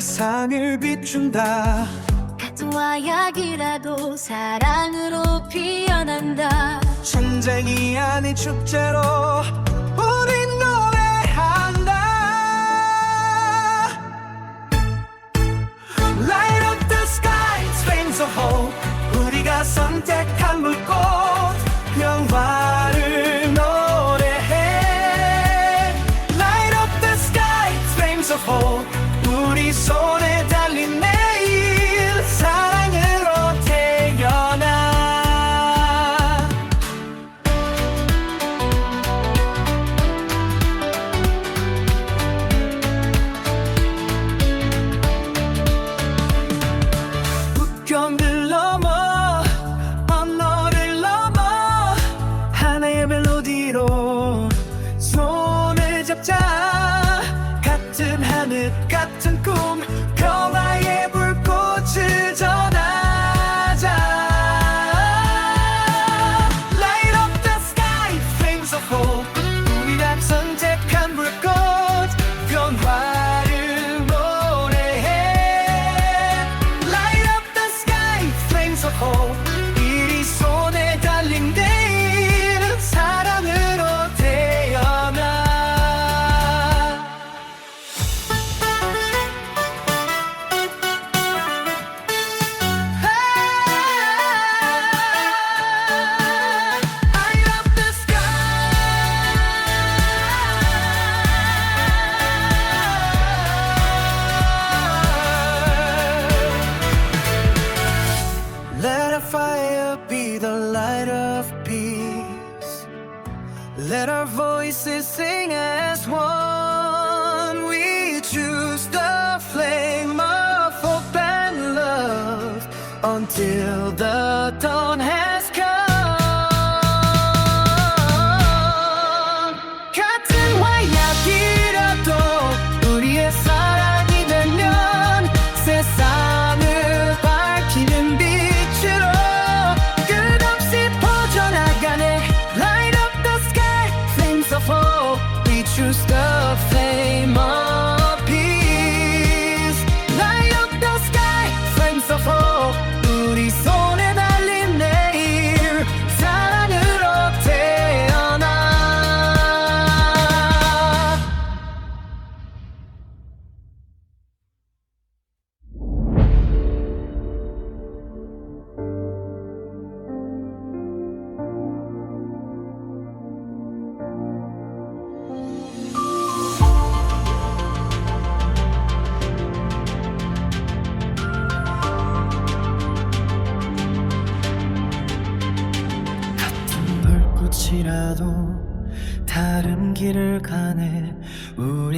세상을 비춘다. 같은 약이라도 사랑으로 피어난다. 전쟁이 아닌 축제로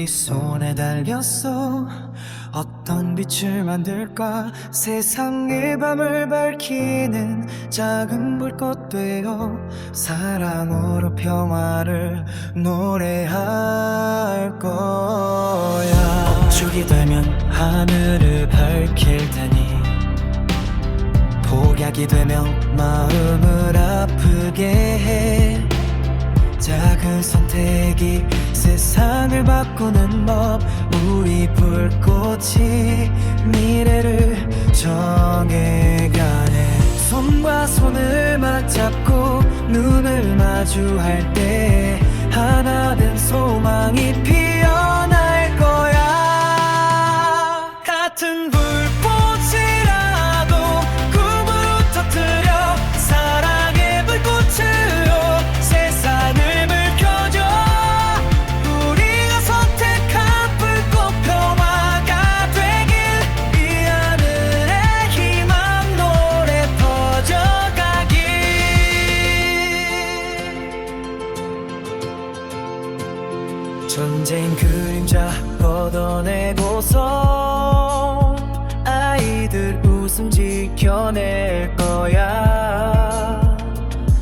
우리 손에 달렸어. 어떤 빛을 만들까? 세상의 밤을 밝히는 작은 불꽃 되어 사랑으로 평화를 노래할 거야. 폭죽이 되면 하늘을 밝힐 테니 폭약이 되며 마음을 아프게 해 작은 선택이 세상을 바꾸는 법. 우리 불꽃이 미래를 정해가네. 손과 손을 맞잡고 눈을 마주할 때 하나 된 소망이 피어날 거야. 같은 전쟁 그림자 걷어내고서 아이들 웃음 지켜낼 거야.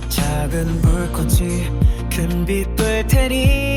작은 불꽃이 큰 빛 될 테니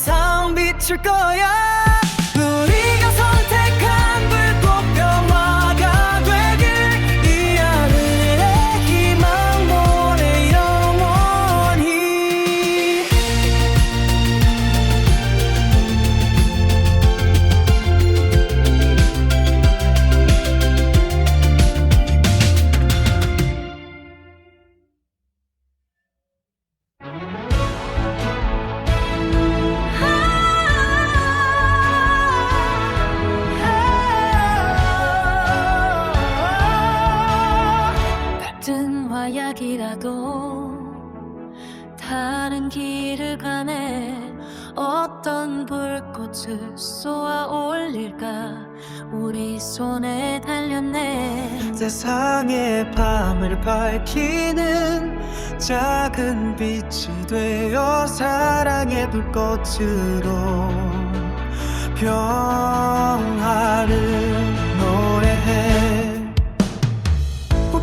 항상 비칠 거야. 가는 길을 가네. 어떤 불꽃을 쏘아 올릴까? 우리 손에 달렸네. 세상의 밤을 밝히는 작은 빛이 되어 사랑의 불꽃으로 평화를 노래해.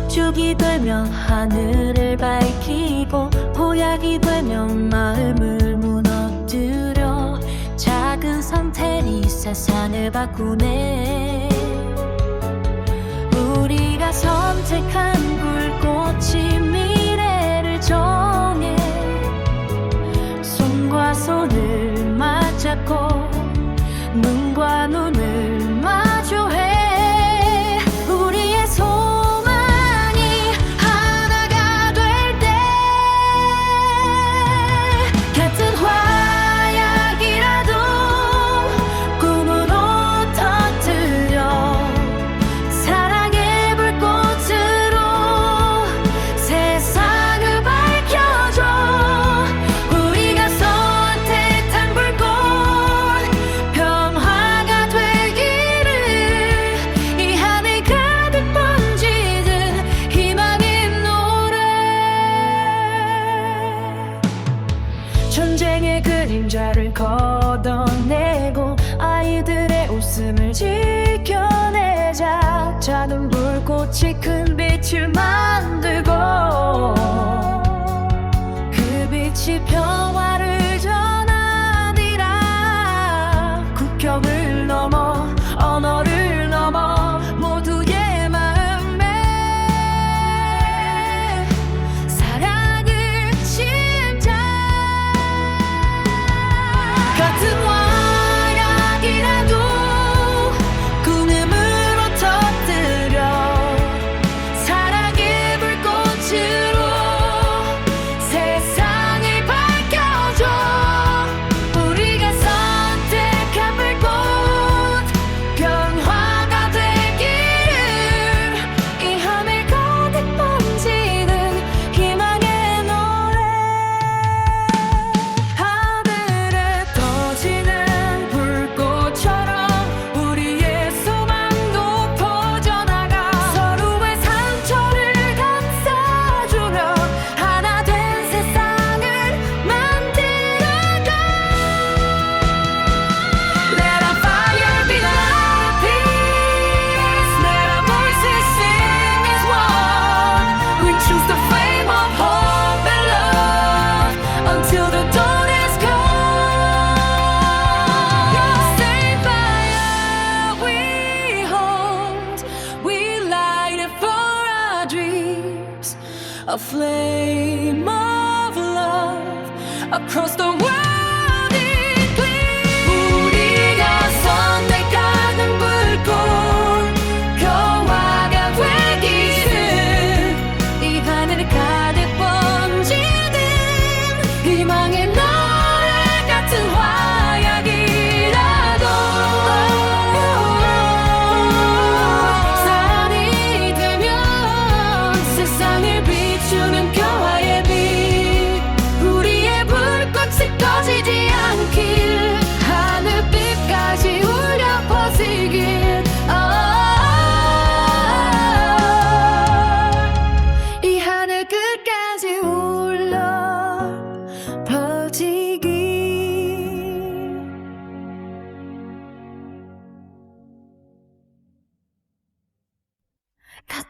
죽이 되면 하늘을 밝히고 보약이 되면 마음을 무너뜨려. 작은 선택이 세상을 바꾸네. Hoşçakalın.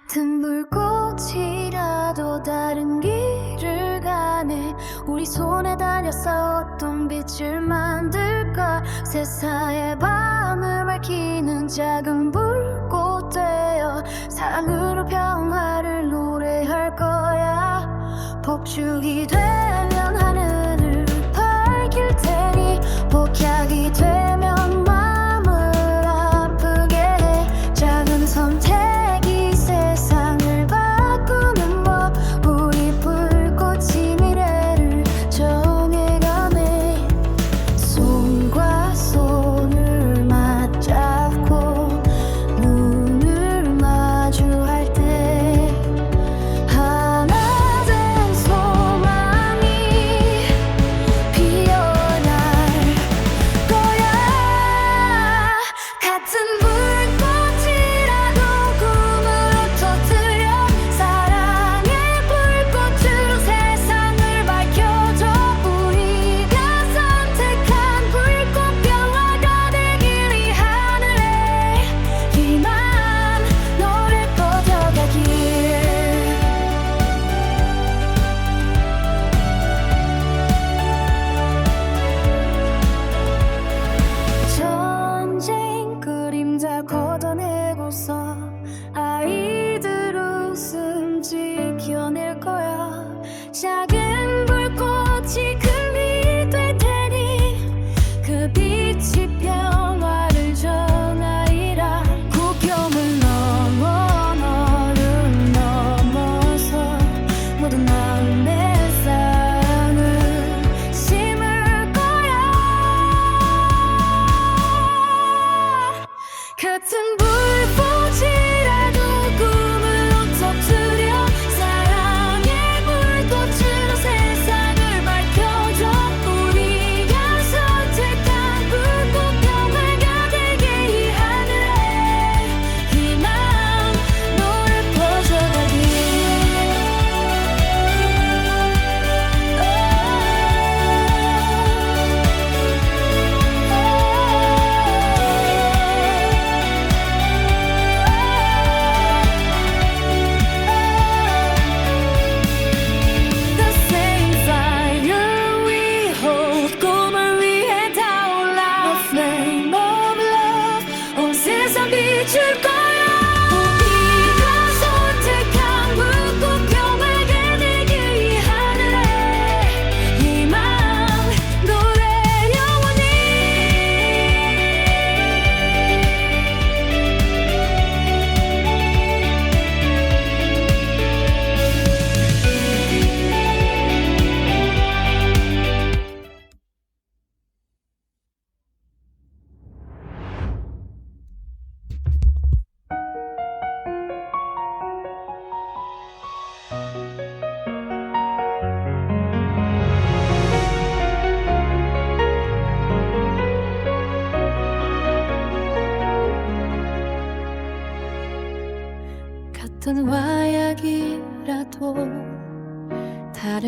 같은 불꽃이라도 다른 길을 가네. 우리 손에 달려서 어떤 빛을 만들까? 세상의 밤을 밝히는 작은 불꽃 되어 사랑으로 평화를 노래할 거야. 폭죽이 돼.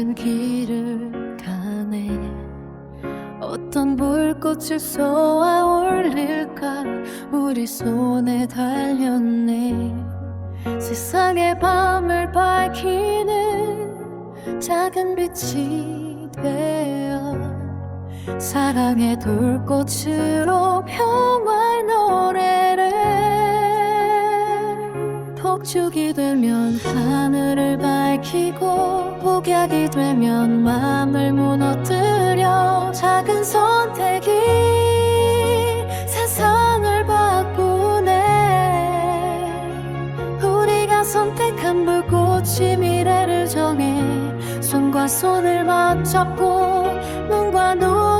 다른 길을 가네. 어떤 불꽃을 쏘아 올릴까? 우리 손에 달렸네. 세상의 밤을 밝히는 작은 빛이 되어 사랑의 돌꽃으로 평화의 노래를 폭죽이 되면 하늘을 밝히고 폭약이 되면 마음을 무너뜨려 작은 선택이 세상을 바꾸네. 우리가 선택한 불꽃이 미래를 정해. 손과 손을 맞잡고 눈과 눈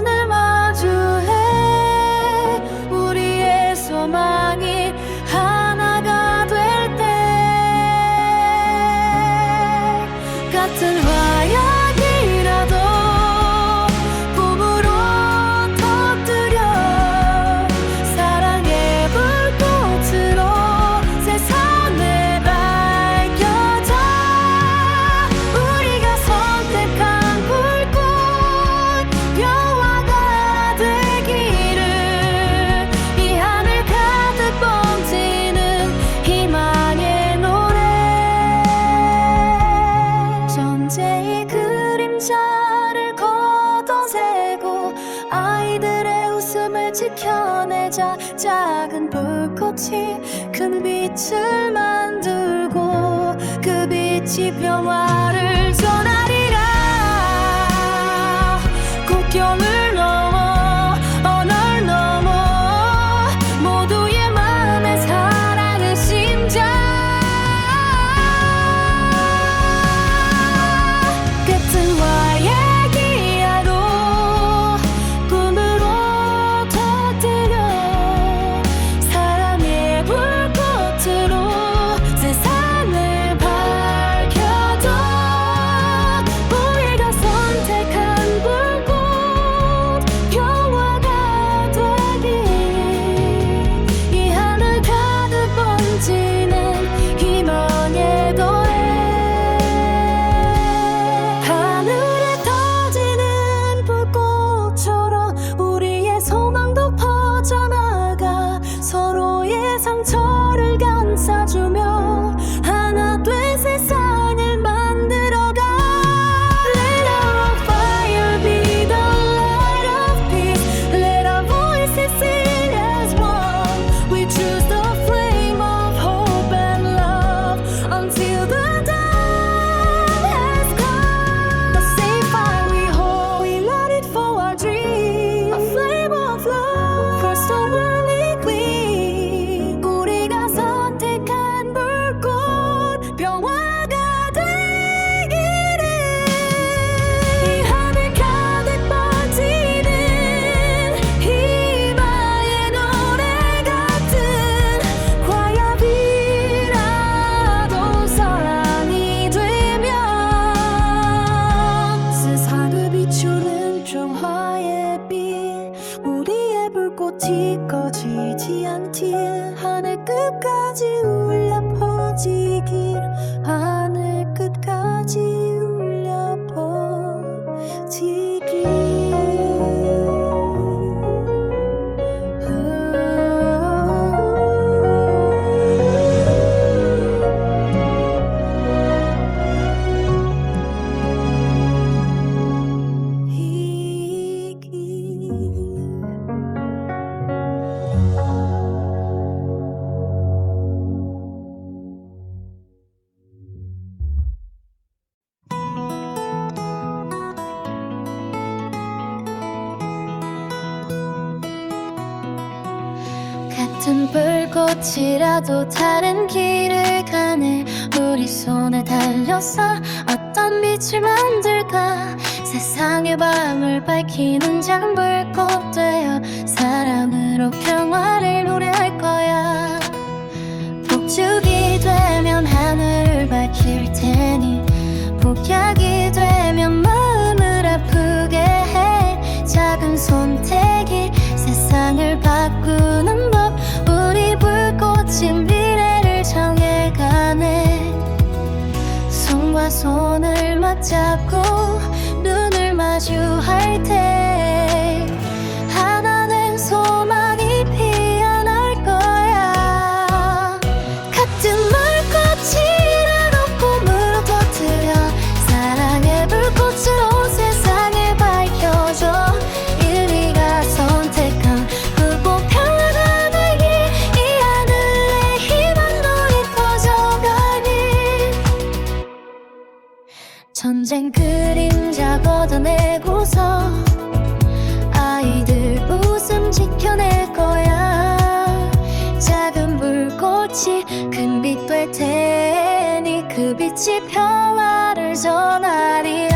우리 손에 달려서 어떤 빛을 만들까? 세상의 밤을 밝히는 작은 불꽃 되어 사랑으로 평화를 노래할 거야. 폭죽이 되면 하늘을 밝힐 테니 폭약이 되면 마음을 아프게 해. 작은 손택이 세상을 바꾸는 법. 우리 불꽃이 손을 맞잡고 눈을 마주할 때 빛이 평화를 전하리